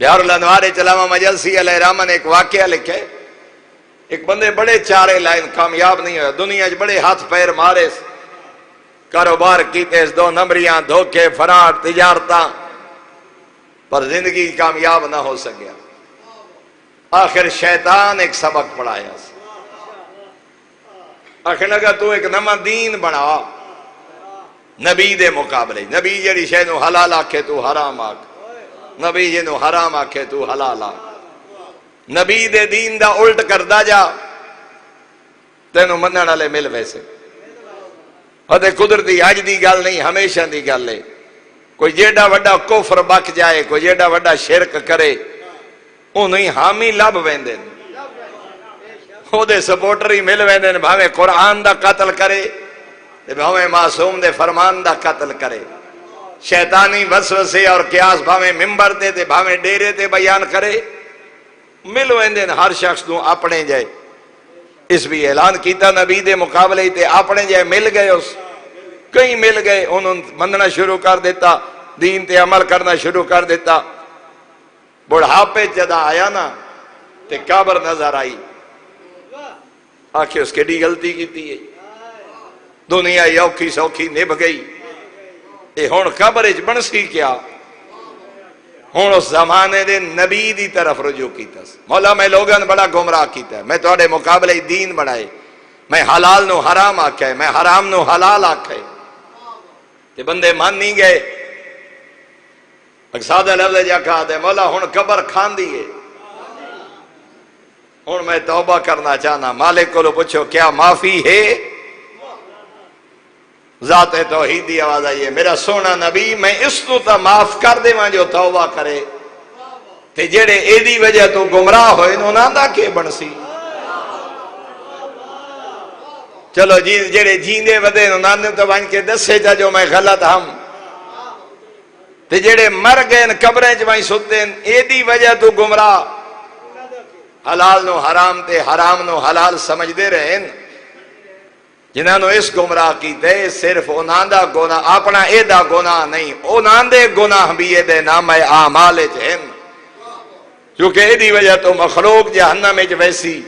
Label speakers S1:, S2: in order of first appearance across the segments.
S1: بہار الانوار چلاما مجلسی علیہ رحمہ نے ایک واقعہ لکھا ہے ایک بندے بڑے چارے لائن کامیاب نہیں ہوئے، دنیا چ بڑے ہاتھ پیر مارے۔ کاروبار کیتے اس دو نمبریاں دھوکے فراڈ تجارتاں۔ پر زندگی کامیاب نہ ہو سکیا۔ آخر شیطان ایک سبق پڑھایا۔ آخر لگا تو ایک نما دین بنا۔ نبی دے مقابلے، نبی جڑی شے نو حلال آکھے تو حرام آکھ۔ نبی جنو حرام آکھے تو حلال آکھ نبی دے دین دا الٹ کردا جا۔ تینو منن والے مل ویسے۔ ادے قدرتی اج دی گل نہیں، ہمیشہ دی گل ہے۔ کوئی جیڈا وڈا کفر بک جائے، کوئی جیڈا وڈا شرک کرے او نہیں، حامی لب ویندے او دے سپورٹر ہی مل ویندے نے، بھاویں قرآن دا قتل کرے، تے بھاویں معصوم دے فرمان دا قتل کرے۔ شیطانی وسوسے اور قیاس بھاویں ممبر تے تے بھاویں ڈیرے تے بیان کرے۔ مل ویندے نے ہر شخص نو اپنے جائے۔ اس بھی اعلان کیتا نبی دے مقابلے تے اپنے جائے مل گئے اس۔ کئی مل گئے انہوں نے مننا شروع کر دیتا، دین تے عمل کرنا شروع کر دیتا۔ بڑھاپے جدا آیا نا تے قبر نظر آئی۔ آخر اس کے ڈی غلطی کی ہے؟ دنیا یوکھی سوکھی نب گئی۔ یہ ہون قبر اچ بنسی کیا؟ ہون اس زمانے دے نبی دی طرف رجوع کیتا سی۔ مولا، میں لوگن بڑا گمراہ کیتا ہے۔ میں توڑے مقابلے دین بڑھائے میں حلال نو حرام آکھے۔ میں حرام نو حلال آکھے۔ تے بندے مان نہیں گئے۔ ایک سادہ لفظ جا کہا دے، مولا ہون قبر کھان دیئے ہون میں توبہ کرنا چاہنا۔ مالک کو لو پوچھو، کیا معافی ہے؟ ذات توحید دی آواز آئیے میرا سونا نبی، میں اس تو تا معاف کر دے ماں جو توبہ کرے۔ تے جڑے اے دی وجہ تو گمراہ ہوئے نو ناندا کے بنسی چلو جی جڑے جیندے ودے نو ناندے تو بن کے دسے جا جو میں غلط ہم۔ تے جڑے مر گئے، ان قبریں چ وہیں ستے اے وجہ تو گمراہ۔ حلال نو حرام تے حرام نو حلال سمجھ دے رہے ہیں۔ جنہاں اس گمراہ کیتے صرف انہاں دا گناہ، اپنا اے دا گناہ نہیں، انہاں دے گناہ بھی اے نام اعمال وچ ہیں کیونکہ اے دی وجہ تو مخلوق جہنم ویسی۔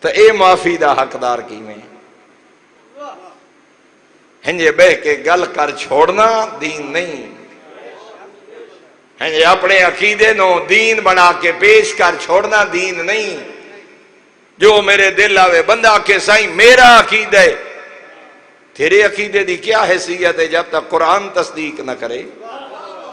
S1: تو اے معافی دا حقدار کیویں؟ ہنجے بہ کے گل کر چھوڑنا دین نہیں۔ ہنجے اپنے عقیدے نو دین بنا کے پیش کر چھوڑنا دین نہیں۔ جو میرے دل آوے، بندہ کے سائیں میرا عقیدہ ہے۔ تیرے عقیدے دی کیا حیثیت ہے جب تک قرآن تصدیق نہ کرے؟